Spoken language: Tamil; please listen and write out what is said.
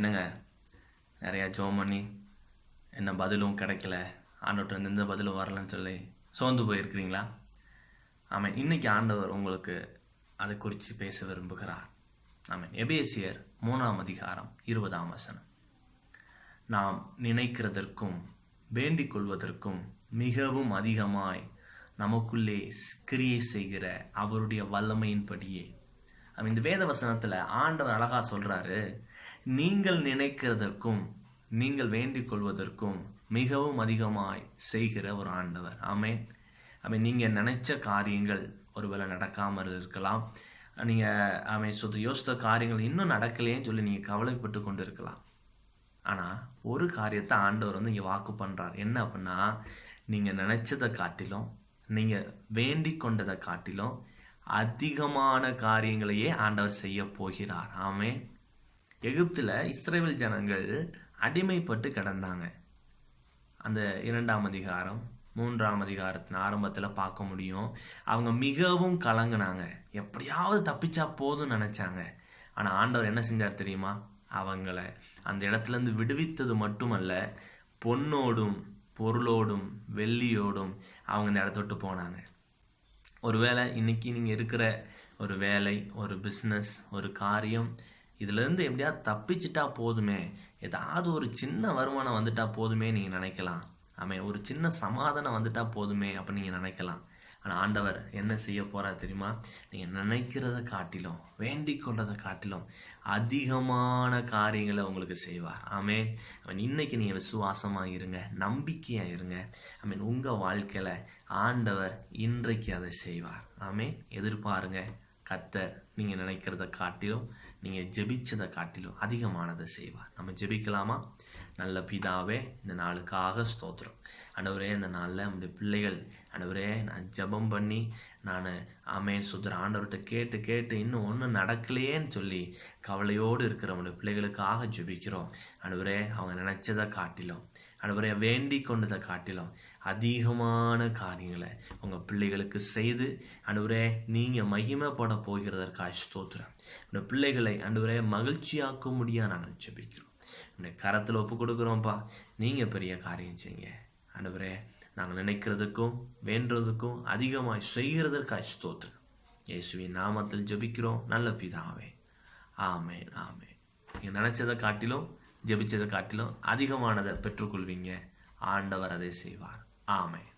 என்னங்க? நிறையா ஜோம் பண்ணி என்ன பதிலும் கிடைக்கல. ஆண்டவர்கிட்ட எந்த பதிலும் வரலன்னு சொல்லி சோர்ந்து போயிருக்கிறீங்களா? ஆமாம் இன்னைக்கு ஆண்டவர் உங்களுக்கு அதை குறித்து பேச விரும்புகிறார். ஆமாம் எபேசியர் மூணாம் அதிகாரம் இருபதாம் வசனம். நாம் நினைக்கிறதற்கும் வேண்டிக் கொள்வதற்கும் மிகவும் அதிகமாய் நமக்குள்ளே கிரியை செய்கிற அவருடைய வல்லமையின்படியே இந்த வேத வசனத்தில் ஆண்டவர் அழகாக சொல்கிறாரு நீங்கள் நினைக்கிறதற்கும் நீங்கள் வேண்டிக் கொள்வதற்கும் மிகவும் அதிகமாய் செய்கிற ஒரு ஆண்டவர். ஆமென். அவன் நீங்கள் நினைச்ச காரியங்கள் ஒருவேளை நடக்காமல் இருக்கலாம் நீங்கள் அவன் சுத்த யோசித்த காரியங்கள் இன்னும் நடக்கலையேன்னு சொல்லி நீங்கள் கவலைப்பட்டு கொண்டு இருக்கலாம் ஆனால் ஒரு காரியத்தை ஆண்டவர் வந்து இங்கே வாக்கு பண்ணுறார் என்ன அப்படின்னா நீங்கள் நினச்சதை காட்டிலும் நீங்கள் வேண்டிக் கொண்டதை காட்டிலும் அதிகமான காரியங்களையே ஆண்டவர் செய்ய போகிறார். ஆமே எகிப்தில் இஸ்ரேல் ஜனங்கள் அடிமைப்பட்டு கிடந்தாங்க. அந்த இரண்டாம் அதிகாரம் மூன்றாம் அதிகாரத்தின் ஆரம்பத்தில் பார்க்க முடியும். அவங்க மிகவும் கலங்கினாங்க. எப்படியாவது தப்பிச்சா போதும்னு நினச்சாங்க. ஆனால் ஆண்டவர் என்ன செஞ்சார் தெரியுமா? அவங்கள அந்த இடத்துலேருந்து விடுவித்தது மட்டுமல்ல பொன்னோடும் பொருளோடும் வெள்ளியோடும் அவங்க இந்த இடத்த விட்டு போனாங்க. ஒருவேளை இன்னைக்கு நீங்கள் இருக்கிற ஒரு வேலை ஒரு பிஸ்னஸ் ஒரு காரியம் இதுலேருந்து எப்படியாவது தப்பிச்சிட்டா போதுமே. ஏதாவது ஒரு சின்ன வருமானம் வந்துட்டா போதுமே நீங்கள் நினைக்கலாம். ஆமாம் ஒரு சின்ன சமாதானம் வந்துட்டா போதுமே அப்படின்னு நீங்கள் நினைக்கலாம். ஆனால் ஆண்டவர் என்ன செய்ய போகிறார் தெரியுமா? நீங்கள் நினைக்கிறத காட்டிலும் வேண்டிக் கொண்டதை காட்டிலும் அதிகமான காரியங்களை உங்களுக்கு செய்வார். ஆமேன். அவன் இன்னைக்கு நீங்கள் விசுவாசமாக இருங்க நம்பிக்கையாக இருங்க. ஐ மீன் உங்கள் வாழ்க்கையில் ஆண்டவர் இன்றைக்கு அதை செய்வார். ஆமே எதிர்பாருங்க. கத்தர் நீங்கள் நினைக்கிறத காட்டிலும் நீங்கள் ஜெபிச்சதை காட்டிலும் அதிகமானதை செய்வார். நம்ம ஜெபிக்கலாமா? நல்ல பிதாவே இந்த நாளுக்காக ஸ்தோத்திரம். ஆண்டவரே இந்த நாளில் நம்முடைய பிள்ளைகள் ஆண்டவரே நான் ஜெபம் பண்ணி நான் ஆமே சுத்திர ஆண்டவர்கிட்ட கேட்டு கேட்டு இன்னும் ஒன்றும் நடக்கலையேன்னு சொல்லி கவலையோடு இருக்கிற நம்முடைய பிள்ளைகளுக்காக ஜெபிக்கிறோம். ஆண்டவரே அவங்க நினச்சதை காட்டிலும் ஆண்டவரே வேண்டி கொண்டதை காட்டிலும் அதிகமான காரியங்களை பிள்ளைகளுக்கு செய்து அன்றுவரே நீங்கள் மகிமைப்பட போகிறதற்காக ஸ்தோத்திரம். இந்த பிள்ளைகளை அன்றுவரே மகிழ்ச்சியாக்க முடியாது நாங்கள் ஜெபிக்கிறோம். இந்த கரத்தில் ஒப்பு கொடுக்குறோம்ப்பா. நீங்கள் பெரிய காரியம் செய்யுங்க. அன்றுவரே நாங்கள் நினைக்கிறதுக்கும் வேண்டுறதுக்கும் அதிகமாக செய்கிறதற்காக ஸ்தோத்திரம். இயேசுவின் நாமத்தில் ஜெபிக்கிறோம். நல்ல பிதாவே. ஆமேன் ஆமேன். நீங்கள் நினச்சதை காட்டிலும் ஜபிச்சதை காட்டிலும் அதிகமானதை பெற்றுக்கொள்வீங்க. ஆண்டவர் அதை செய்வார். ஆமேன்.